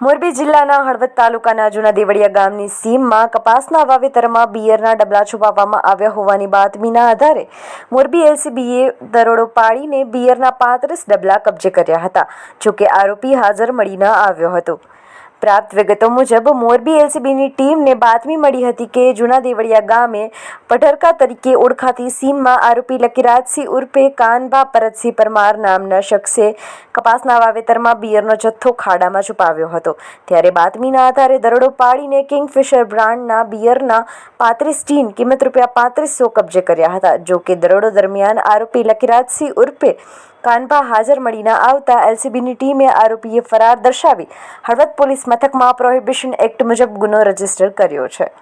મોરબી જિલ્લાના હળવદ તાલુકાના જૂના દેવળિયા ગામની સીમમાં કપાસના વાવેતરમાં બિયરના ડબલા છુપાવવામાં આવ્યા હોવાની બાતમીના આધારે મોરબી એલસીબીએ દરોડો પાડીને બિયરના પાંત્રીસ ડબલા કબજે કર્યા હતા, જોકે આરોપી હાજર મળી ન આવ્યો હતો. પ્રાપ્ત વિગતો મુજબ, મોરબી એલસીબીની ટીમને બાતમી મળી હતી કે જૂના દેવળિયા ગામે પઢરકા તરીકે ઓળખાતી સીમમાં આરોપી લકીરાજસિંહ ઉર્ફે કાનભા પરતસિંહ પરમાર નામના શખ્સે કપાસના વાવેતરમાં બિયરનો જથ્થો ખાડામાં છુપાવ્યો હતો. ત્યારે બાતમીના આધારે દરોડો પાડીને કિંગફિશર બ્રાન્ડના બિયરના પાંત્રીસ ટીન કિંમત રૂપિયા પાંત્રીસો કબજે કર્યા હતા. જો કે દરોડો દરમિયાન આરોપી લકીરાજસિંહ ઉર્ફે કાનભા હાજર મળી ન આવતા એલસીબીની ટીમે આરોપીએ ફરાર દર્શાવી હળવદ પોલીસ મથકમાં પ્રોહિબિશન એક્ટ મુજબ ગુનો રજિસ્ટર કર્યો છે.